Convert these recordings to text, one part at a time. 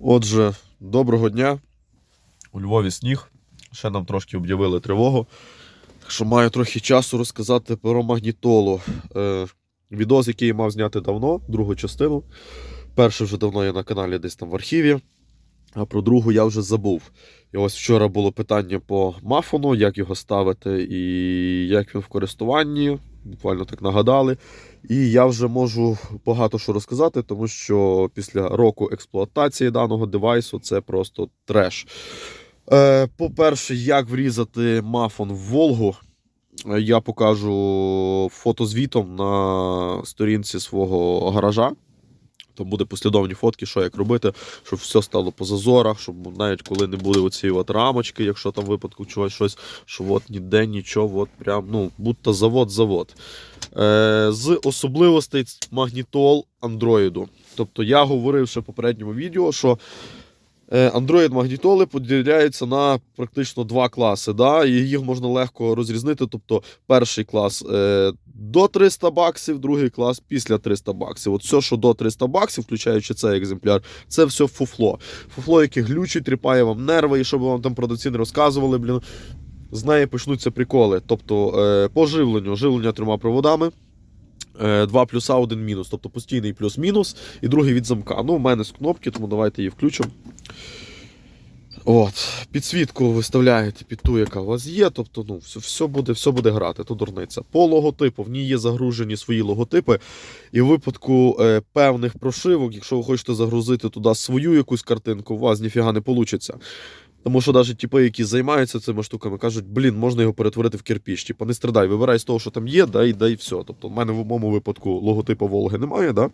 Отже, доброго дня. У Львові сніг. Ще нам трошки об'явили тривогу. Так що маю трохи часу розказати про магнітолу. Е, відос, який я мав зняти давно, другу частину. Перший вже давно є на каналі десь там в архіві. А про другу я вже забув. І ось вчора було питання по мафону, як його ставити і як він в користуванні. Буквально так нагадали. І я вже можу багато що розказати, тому що після року експлуатації даного девайсу це просто треш. Е, по-перше, як врізати мафон в Волгу, я покажу фотозвітом на сторінці свого гаража. Там буде послідовні фотки, що як робити, щоб все стало по зазорах, щоб навіть коли не були оці от рамочки, якщо там випадку чогось щось, що от ніде нічого, от прям, ну, будто завод-завод. Е, з особливостей магнітол андроїду. Тобто я говорив ще в попередньому відео, що е, Android магнітоли поділяються на практично два класи. Да? І їх можна легко розрізнити. Тобто, перший клас е, до 300 баксів, другий клас після 300 баксів. От все, що до 300 баксів, включаючи цей екземпляр, це все фуфло. Фуфло, яке глючить, тріпає вам нерви, і щоб вам там продавці не розказували, блін. З неї почнуться приколи. Тобто е, по живленню, живлення трьома проводами. Е, Два плюса, один мінус. Тобто постійний плюс-мінус і другий від замка. Ну, у мене з кнопки, тому давайте її включимо. От, підсвітку виставляєте під ту, яка у вас є. Тобто, ну, все, все, буде, все буде грати, то дурниця. По логотипу, в ній є загружені свої логотипи. І в випадку е, певних прошивок, якщо ви хочете загрузити туди свою якусь картинку, у вас ніфіга не вийде. Тому що навіть типи, які займаються цими штуками, кажуть, блін, можна його перетворити в кирпіч. Типа, не страдай, вибирай з того, що там є, дай, дай все. Тобто, в мене в моєму випадку логотипу Волги немає, да?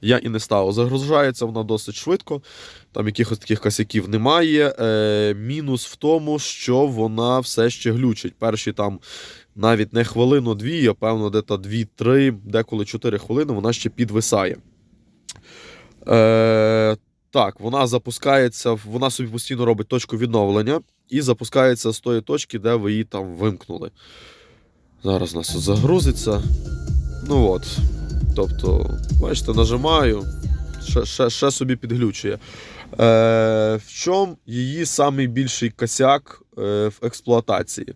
Я і не ставив. Загружається вона досить швидко, там якихось таких косяків немає. Е, мінус в тому, що вона все ще глючить. Перші там навіть не хвилину-дві, а певно, де-то 2-3, деколи 4 хвилини, вона ще підвисає. Е, так, вона запускається, вона собі постійно робить точку відновлення і запускається з тої точки, де ви її там вимкнули. Зараз у нас загрузиться. Ну от. Тобто, бачите, нажимаю, ще, ще, ще собі підглючує. Е, в чому її найбільший косяк е, в експлуатації?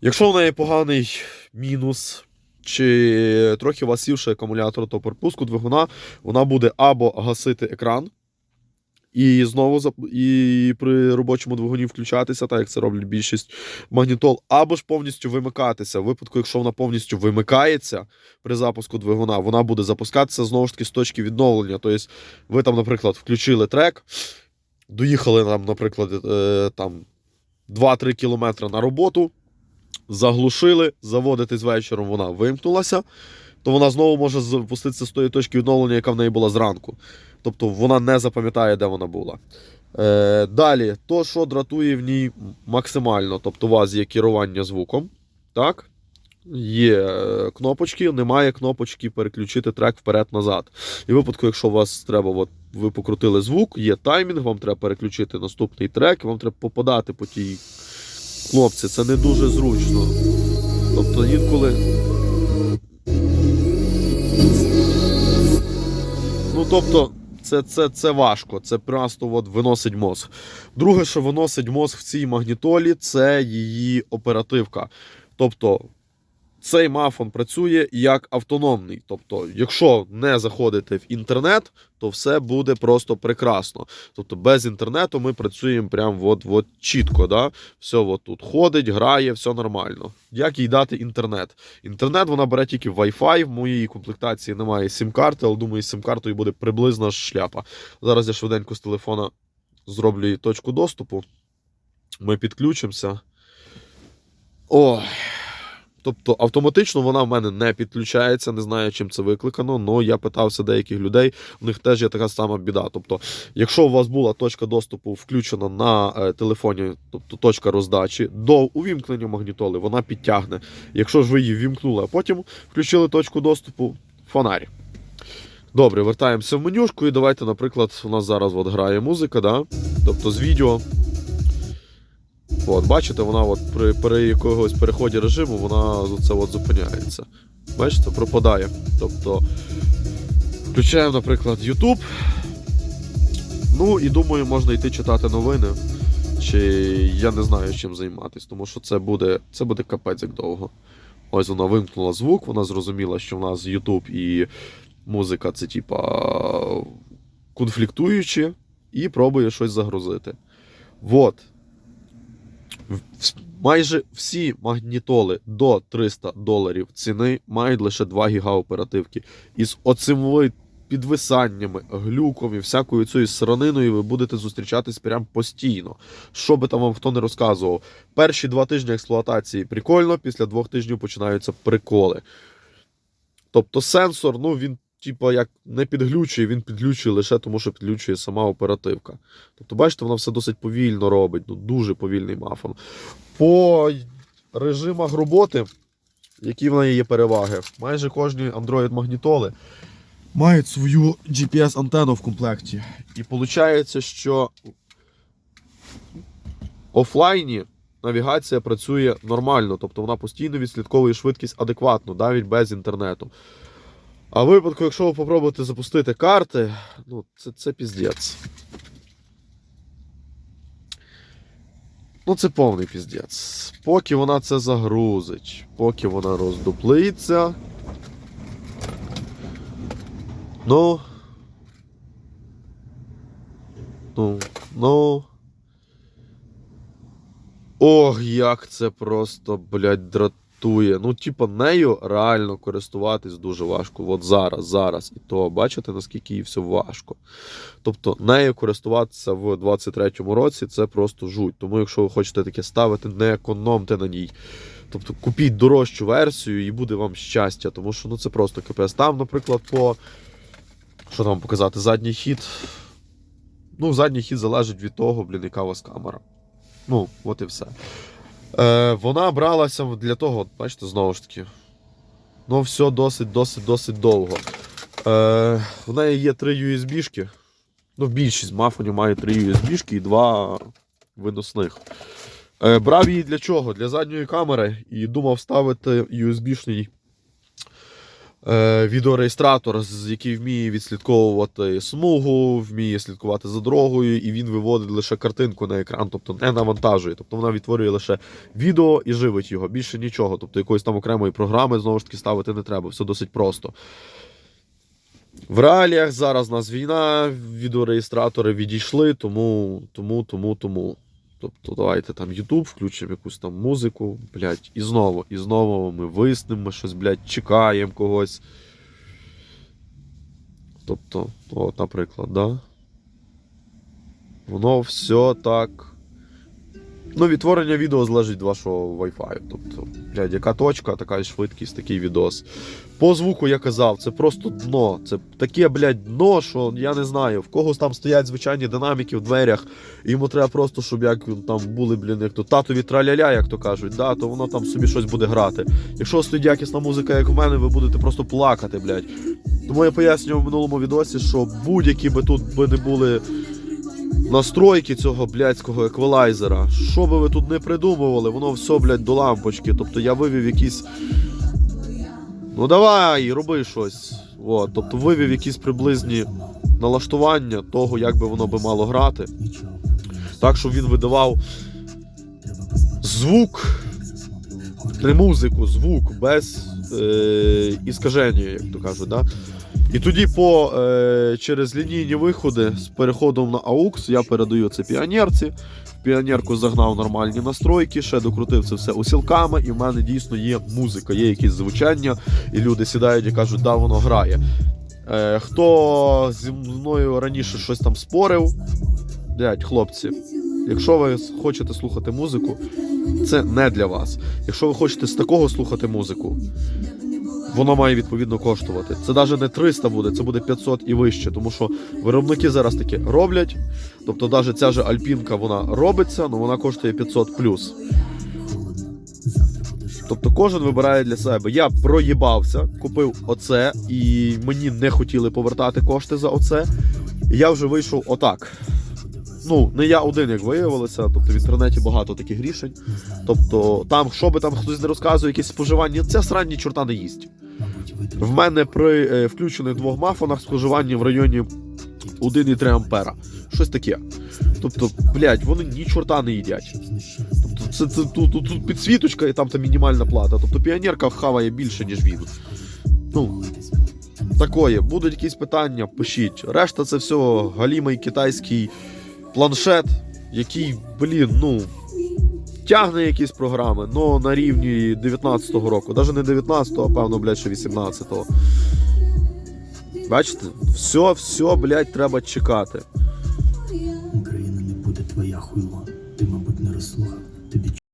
Якщо в неї поганий мінус, чи трохи у вас сівший акумулятор, то при пуску двигуна вона буде або гасити екран. І знову і при робочому двигуні включатися, так як це роблять більшість магнітол, або ж повністю вимикатися. В випадку, якщо вона повністю вимикається при запуску двигуна, вона буде запускатися знову ж таки з точки відновлення. Тобто, ви там, наприклад, включили трек, доїхали нам, наприклад, е, там 2-3 кілометри на роботу, заглушили, заводитесь вечором, вона вимкнулася, то вона знову може запуститися з тої точки відновлення, яка в неї була зранку. Тобто вона не запам'ятає, де вона була. Е, далі, то, що дратує в ній максимально, тобто у вас є керування звуком, так? Є е, кнопочки, немає кнопочки переключити трек вперед-назад. І в випадку, якщо у вас треба, от, ви покрутили звук, є таймінг, вам треба переключити наступний трек, вам треба попадати по тій кнопці. Це не дуже зручно. Тобто інколи. Ну, тобто, це, це, це важко, це просто от виносить мозг. Друге, що виносить мозг в цій магнітолі, це її оперативка. Тобто, цей мафон працює як автономний. Тобто, якщо не заходити в інтернет, то все буде просто прекрасно. Тобто, без інтернету ми працюємо прям от, от чітко. Да? Все от тут ходить, грає, все нормально. Як їй дати інтернет? Інтернет вона бере тільки Wi-Fi. В моїй комплектації немає сім-карти, але думаю, з сім-картою буде приблизно шляпа. Зараз я швиденько з телефона зроблю їй точку доступу. Ми підключимося. Ой. Тобто автоматично вона в мене не підключається, не знаю, чим це викликано, але я питався деяких людей, у них теж є така сама біда. Тобто, якщо у вас була точка доступу включена на е, телефоні, тобто точка роздачі, до увімкнення магнітоли вона підтягне. Якщо ж ви її вімкнули, а потім включили точку доступу, фонарь. Добре, вертаємося в менюшку і давайте, наприклад, у нас зараз от грає музика, да? тобто з відео. От, бачите, вона от при, при якогось переході режиму вона це от зупиняється. Бачите, пропадає. Тобто, включаємо, наприклад, YouTube. Ну і думаю, можна йти читати новини. Чи я не знаю, чим займатися, тому що це буде, це буде капець як довго. Ось вона вимкнула звук, вона зрозуміла, що в нас YouTube і музика це типа конфліктуючі, і пробує щось загрузити. Вот. Майже всі магнітоли до 300 доларів ціни мають лише 2 ГБ оперативки. І з оцим підвисаннями, глюком і всякою цією сраниною ви будете зустрічатись прям постійно. Що би там вам хто не розказував. Перші два тижні експлуатації прикольно, після двох тижнів починаються приколи. Тобто сенсор, ну він, типа, як не підглючує, він підглючує лише тому, що підглючує сама оперативка. Тобто, бачите, вона все досить повільно робить, ну дуже повільний мафон. По режимах роботи, які в неї є переваги, майже кожні Android-магнітоли мають свою GPS-антенну в комплекті. І виходить, що офлайні навігація працює нормально, тобто вона постійно відслідковує швидкість адекватно, навіть без інтернету. А в випадку, якщо ви попробуєте запустити карти, ну це, це піздець. Ну, це повний піздець. Поки вона це загрузить, поки вона роздуплиться. Ну. Ну, ну. Ох, як це просто, блядь, дратує. Ну, типа, нею реально користуватись дуже важко. От зараз, зараз. І то, бачите, наскільки їй все важко. Тобто, нею користуватися в 23-му році це просто жуть. Тому, якщо ви хочете таке ставити, не економте на ній. Тобто купіть дорожчу версію і буде вам щастя, тому що ну, це просто капець. Там, наприклад, по. Що там показати? Задній хід. Ну, задній хід залежить від того, блін, яка у вас камера. Ну, от і все. Е, вона бралася для того, бачите, знову ж таки. Ну, все досить, досить, досить довго. Е, в неї є три USB-шки. Ну, більшість мафонів має три USB-шки і два виносних. Е, брав її для чого? Для задньої камери і думав ставити USB-шний відеореєстратор, з- який вміє відслідковувати смугу, вміє слідкувати за дорогою, і він виводить лише картинку на екран, тобто не навантажує. Тобто вона відтворює лише відео і живить його. Більше нічого. Тобто якоїсь там окремої програми знову ж таки ставити не треба. Все досить просто. В реаліях зараз у нас війна, відеореєстратори відійшли, тому, тому, тому, тому. Тобто, давайте там YouTube, включимо якусь там музику, блядь, і знову, і знову ми виснемо щось, блядь, чекаємо когось. Тобто, от, наприклад, да? Воно все так. Ну, відтворення відео залежить від вашого Wi-Fi. Тобто, блядь, яка точка, така і швидкість, такий відос. По звуку я казав, це просто дно. Це таке, блядь, дно, що я не знаю, в когось там стоять звичайні динаміки в дверях, і йому треба просто, щоб як там були, блін, як то татові траляля, як то кажуть, да, то воно там собі щось буде грати. Якщо стоїть якісна музика, як у мене, ви будете просто плакати, блядь. Тому я пояснював в минулому відосі, що будь-які би тут би не були настройки цього блядського еквалайзера, що би ви тут не придумували, воно все, блядь, до лампочки. Тобто я вивів якісь. Ну давай, роби щось. От, тобто вивів якісь приблизні налаштування того, як би воно би мало грати. Так, щоб він видавав звук, не музику, звук без е, іскаження, як то кажуть. Да? І тоді по, е, через лінійні виходи з переходом на AUX я передаю це піонерці. В піонерку загнав нормальні настройки, ще докрутив це все усілками, і в мене дійсно є музика, є якісь звучання, і люди сідають і кажуть, да, воно грає. Е, хто зі мною раніше щось там спорив, блядь, хлопці, якщо ви хочете слухати музику, це не для вас. Якщо ви хочете з такого слухати музику, воно має відповідно коштувати. Це навіть не 300 буде, це буде 500 і вище, тому що виробники зараз таке роблять. Тобто, навіть ця же альпінка вона робиться, але вона коштує 500 плюс. Тобто кожен вибирає для себе. Я проїбався, купив оце, і мені не хотіли повертати кошти за оце. Я вже вийшов отак. Ну, не я один, як виявилося. Тобто в інтернеті багато таких рішень. Тобто, там, що би там хтось не розказує, якісь споживання, ця срань чорта не їсть. В мене при е, включених двох мафонах споживання в районі 1,3 ампера. Щось таке. Тобто, блядь, вони ні чорта не їдять. Тобто, це, це тут, тут, тут підсвіточка і там та мінімальна плата. Тобто піонерка хаває більше, ніж він. Ну, такое. Будуть якісь питання, пишіть. Решта це все галімий китайський планшет, який, блін, ну. Тягне якісь програми, але на рівні 19-го року. Навіть не 19-го, а певно, блядь, ще 18-го. Бачите, все, все, блядь, треба чекати.